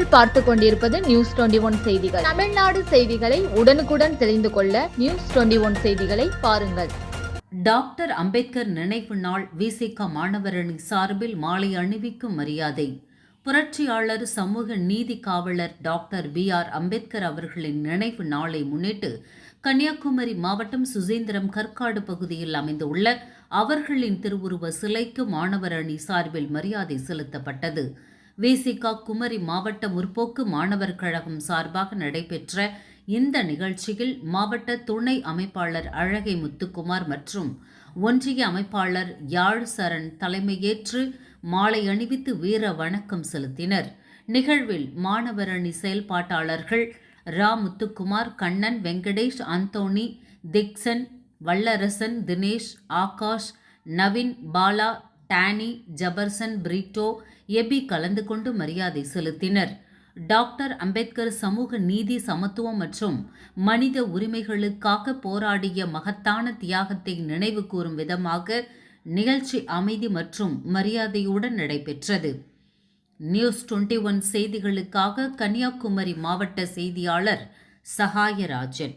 நீங்கள் பார்த்து கொண்டிருப்பது நியூஸ் டுவெண்டி ஒன் செய்திகள். தமிழ்நாடு செய்திகளை உடனுக்குடன் தெரிந்து கொள்ள நியூஸ் டுவெண்டி ஒன் செய்திகளை பாருங்கள். டாக்டர் அம்பேத்கர் நினைவு நாள் விசிக மாணவரணி சார்பில் மாலை அணிவிக்கும் மரியாதை. புரட்சியாளர் சமூக நீதி காவலர் டாக்டர் பி ஆர் அம்பேத்கர் அவர்களின் நினைவு நாளை முன்னிட்டு கன்னியாகுமரி மாவட்டம் சுசீந்திரம் கற்காடு பகுதியில் அமைந்துள்ள அவர்களின் திருவுருவ சிலைக்கு மாணவர் அணி சார்பில் மரியாதை செலுத்தப்பட்டது. விசிகா குமரி மாவட்ட முற்போக்கு மாணவர் கழகம் சார்பாக நடைபெற்ற இந்த நிகழ்ச்சியில் மாவட்ட துணை அமைப்பாளர் அழகை முத்துக்குமார் மற்றும் ஒன்றிய அமைப்பாளர் யாழ் சரண் தலைமையேற்று மாலை அணிவித்து வீர வணக்கம் செலுத்தினர். நிகழ்வில் மாணவரணி செயல்பாட்டாளர்கள் ரா. முத்துக்குமார் கண்ணன் வெங்கடேஷ் அந்தோணி திக்சன் வல்லரசன் தினேஷ் ஆகாஷ் நவீன் பாலா டானி ஜபர்சன் பிரிட்டோ எபி கலந்து கொண்டு மரியாதை செலுத்தினர். டாக்டர் அம்பேத்கர் சமூக நீதி சமத்துவம் மற்றும் மனித உரிமைகளுக்காக போராடிய மகத்தான தியாகத்தை நினைவு கூறும் விதமாக நிகழ்ச்சி அமைதி மற்றும் மரியாதையுடன் நடைபெற்றது. நியூஸ் டுவெண்ட்டி ஒன் செய்திகளுக்காக கன்னியாகுமரி மாவட்ட செய்தியாளர் சகாயராஜன்.